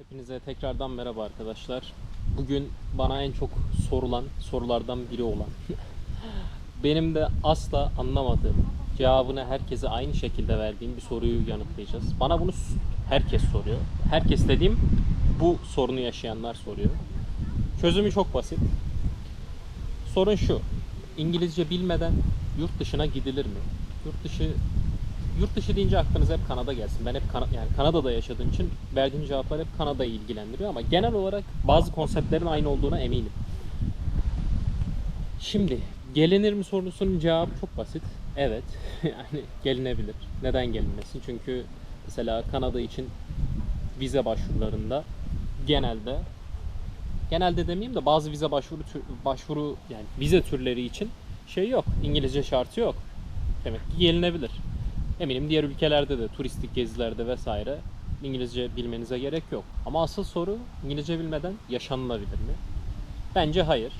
Hepinize tekrardan merhaba arkadaşlar. Bugün bana en çok sorulan sorulardan biri olan benim de asla anlamadığım cevabını herkese aynı şekilde verdiğim bir soruyu yanıtlayacağız. Bana bunu herkes soruyor. Herkes dediğim bu sorunu yaşayanlar soruyor. Çözümü çok basit. Sorun şu. İngilizce bilmeden yurt dışına gidilir mi? Yurt dışı Yurt dışı deyince aklınıza hep Kanada gelsin. Ben hep Kana- yani Kanada'da yaşadığım için verdiğim cevaplar hep Kanada'yı ilgilendiriyor ama genel olarak bazı konseptlerin aynı olduğuna eminim. Şimdi gelinir mi sorusunun cevabı çok basit. Evet. yani gelinebilir. Neden gelinmesin? Çünkü mesela Kanada için vize başvurularında genelde genelde demeyeyim de bazı vize başvuru tür- başvuru yani vize türleri için şey yok. İngilizce şartı yok. Demek ki gelinebilir. Eminim diğer ülkelerde de turistik gezilerde vesaire İngilizce bilmenize gerek yok. Ama asıl soru İngilizce bilmeden yaşanılabilir mi? Bence hayır.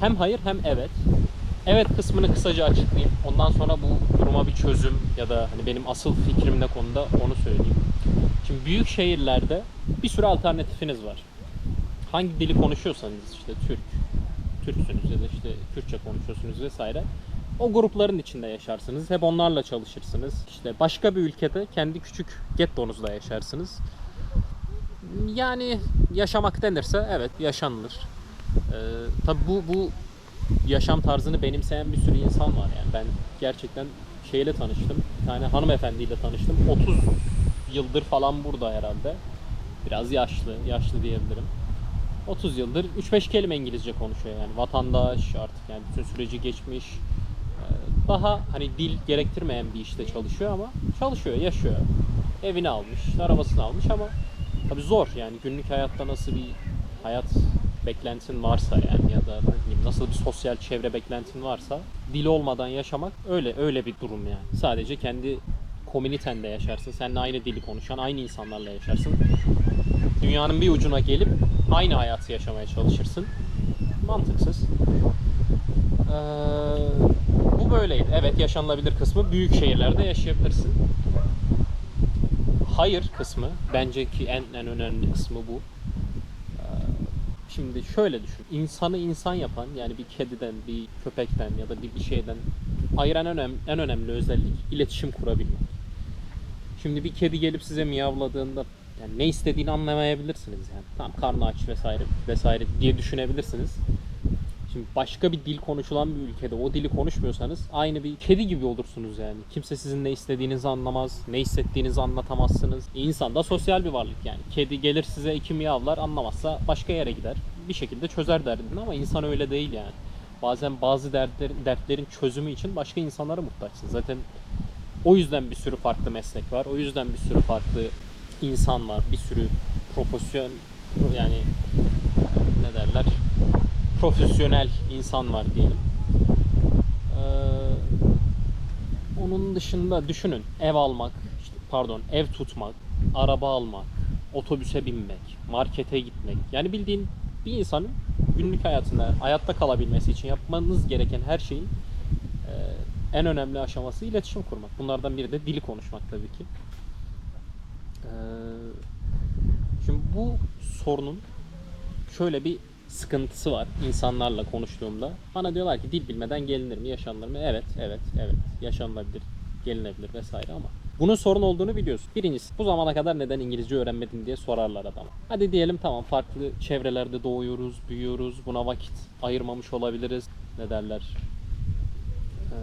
Hem hayır hem evet. Evet kısmını kısaca açıklayayım. Ondan sonra bu duruma bir çözüm ya da hani benim asıl fikrim ne konuda onu söyleyeyim. Şimdi büyük şehirlerde bir sürü alternatifiniz var. Hangi dili konuşuyorsanız işte Türk, Türksünüz ya da işte Kürtçe konuşuyorsunuz vesaire. O grupların içinde yaşarsınız. Hep onlarla çalışırsınız. İşte başka bir ülkede kendi küçük gettonuzda yaşarsınız. Yani yaşamak denirse evet yaşanılır. Ee, tabii bu bu yaşam tarzını benimseyen bir sürü insan var yani. Ben gerçekten şeyle tanıştım. Bir tane hanımefendiyle tanıştım. 30 yıldır falan burada herhalde. Biraz yaşlı, yaşlı diyebilirim. 30 yıldır 3-5 kelime İngilizce konuşuyor yani. Vatandaş artık yani bütün süreci geçmiş. Daha hani dil gerektirmeyen bir işte çalışıyor ama çalışıyor, yaşıyor. Evini almış, arabasını almış ama tabii zor yani günlük hayatta nasıl bir hayat beklentin varsa yani ya da nasıl bir sosyal çevre beklentin varsa dil olmadan yaşamak öyle öyle bir durum yani. Sadece kendi komünitende yaşarsın. Seninle aynı dili konuşan, aynı insanlarla yaşarsın. Dünyanın bir ucuna gelip aynı hayatı yaşamaya çalışırsın. Mantıksız. Ee, böyleydi. Evet yaşanılabilir kısmı büyük şehirlerde yaşayabilirsin. Hayır kısmı bence ki en en önemli kısmı bu. Ee, Şimdi şöyle düşün. İnsanı insan yapan yani bir kediden, bir köpekten ya da bir, şeyden ayıran önem, en önemli özellik iletişim kurabilmek. Şimdi bir kedi gelip size miyavladığında yani ne istediğini anlamayabilirsiniz yani. Tam karnı aç vesaire vesaire diye düşünebilirsiniz. Şimdi başka bir dil konuşulan bir ülkede o dili konuşmuyorsanız aynı bir kedi gibi olursunuz yani. Kimse sizin ne istediğinizi anlamaz, ne hissettiğinizi anlatamazsınız. İnsan da sosyal bir varlık yani. Kedi gelir size iki miyavlar anlamazsa başka yere gider. Bir şekilde çözer derdini ama insan öyle değil yani. Bazen bazı dertlerin, dertlerin çözümü için başka insanlara muhtaçsın. Zaten o yüzden bir sürü farklı meslek var. O yüzden bir sürü farklı insan var. Bir sürü profesyon yani profesyonel insan var diyelim. Ee, onun dışında düşünün ev almak, işte pardon ev tutmak, araba almak, otobüse binmek, markete gitmek. Yani bildiğin bir insanın günlük hayatında hayatta kalabilmesi için yapmanız gereken her şeyin e, en önemli aşaması iletişim kurmak. Bunlardan biri de dili konuşmak tabii ki. Ee, şimdi bu sorunun şöyle bir sıkıntısı var insanlarla konuştuğumda. Bana diyorlar ki dil bilmeden gelinir mi, yaşanılır mı? Evet, evet, evet. Yaşanılabilir, gelinebilir vesaire ama bunun sorun olduğunu biliyorsun. Birincisi bu zamana kadar neden İngilizce öğrenmedin diye sorarlar adama. Hadi diyelim tamam farklı çevrelerde doğuyoruz, büyüyoruz. Buna vakit ayırmamış olabiliriz. Ne derler? Ee,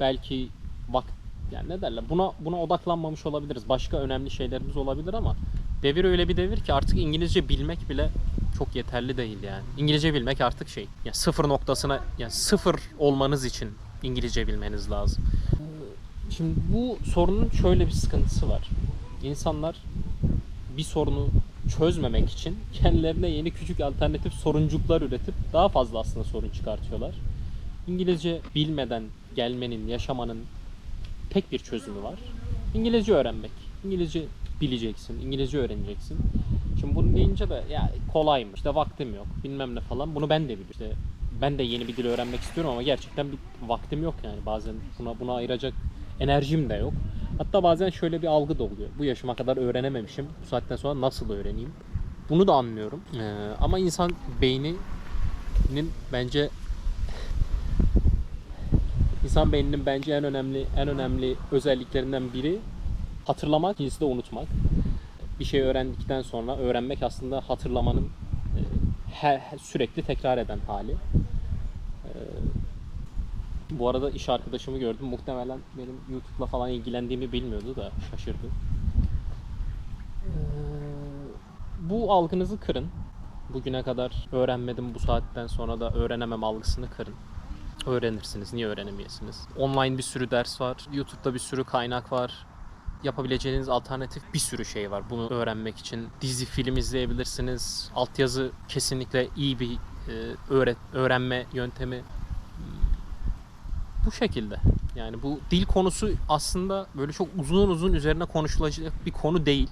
belki vakt yani ne derler? Buna buna odaklanmamış olabiliriz. Başka önemli şeylerimiz olabilir ama devir öyle bir devir ki artık İngilizce bilmek bile çok yeterli değil yani. İngilizce bilmek artık şey. Ya sıfır noktasına yani sıfır olmanız için İngilizce bilmeniz lazım. Ee, Şimdi bu sorunun şöyle bir sıkıntısı var. İnsanlar bir sorunu çözmemek için kendilerine yeni küçük alternatif soruncuklar üretip daha fazla aslında sorun çıkartıyorlar. İngilizce bilmeden gelmenin, yaşamanın tek bir çözümü var. İngilizce öğrenmek. İngilizce bileceksin, İngilizce öğreneceksin. Şimdi bunu deyince de ya kolay mı? İşte vaktim yok, bilmem ne falan. Bunu ben de biliyorum. İşte ben de yeni bir dil öğrenmek istiyorum ama gerçekten bir vaktim yok yani. Bazen buna buna ayıracak enerjim de yok. Hatta bazen şöyle bir algı da oluyor. Bu yaşıma kadar öğrenememişim. Bu saatten sonra nasıl öğreneyim? Bunu da anlıyorum. Ee, ama insan beyninin bence insan beyninin bence en önemli en önemli özelliklerinden biri hatırlamak, ikincisi de unutmak. Bir şey öğrendikten sonra öğrenmek aslında hatırlamanın e, her, sürekli tekrar eden hali. Ee, bu arada iş arkadaşımı gördüm. Muhtemelen benim YouTube'la falan ilgilendiğimi bilmiyordu da şaşırdı. Ee, bu algınızı kırın. Bugüne kadar öğrenmedim bu saatten sonra da öğrenemem algısını kırın. Öğrenirsiniz. Niye öğrenemeyesiniz? Online bir sürü ders var. YouTube'da bir sürü kaynak var. Yapabileceğiniz alternatif bir sürü şey var bunu öğrenmek için. Dizi, film izleyebilirsiniz. Altyazı kesinlikle iyi bir e, öğret öğrenme yöntemi bu şekilde. Yani bu dil konusu aslında böyle çok uzun uzun üzerine konuşulacak bir konu değil.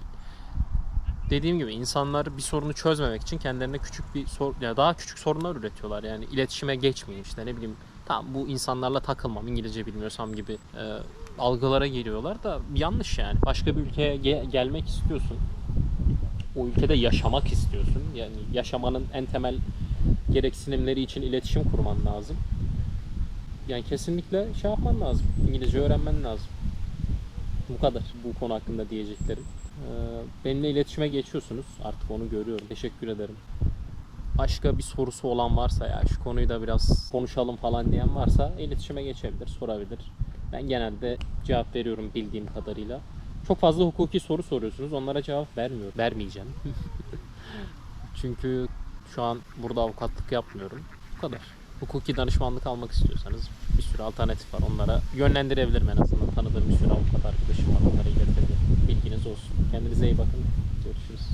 Dediğim gibi insanlar bir sorunu çözmemek için kendilerine küçük bir sor ya daha küçük sorunlar üretiyorlar. Yani iletişime geçmeyeyim işte ne bileyim tamam bu insanlarla takılmam İngilizce bilmiyorsam gibi e, algılara giriyorlar da yanlış yani. Başka bir ülkeye ge- gelmek istiyorsun. O ülkede yaşamak istiyorsun. Yani yaşamanın en temel gereksinimleri için iletişim kurman lazım. Yani kesinlikle şey yapman lazım. İngilizce öğrenmen lazım. Bu kadar bu konu hakkında diyeceklerim. Ee, benimle iletişime geçiyorsunuz. Artık onu görüyorum. Teşekkür ederim. Başka bir sorusu olan varsa ya şu konuyu da biraz konuşalım falan diyen varsa iletişime geçebilir, sorabilir. Ben genelde cevap veriyorum bildiğim kadarıyla. Çok fazla hukuki soru soruyorsunuz. Onlara cevap vermiyorum. Vermeyeceğim. Çünkü şu an burada avukatlık yapmıyorum. Bu kadar. Hukuki danışmanlık almak istiyorsanız bir sürü alternatif var. Onlara yönlendirebilirim en azından. Tanıdığım bir sürü avukat arkadaşım var. Onlara iletebilirim. Bilginiz olsun. Kendinize iyi bakın. Görüşürüz.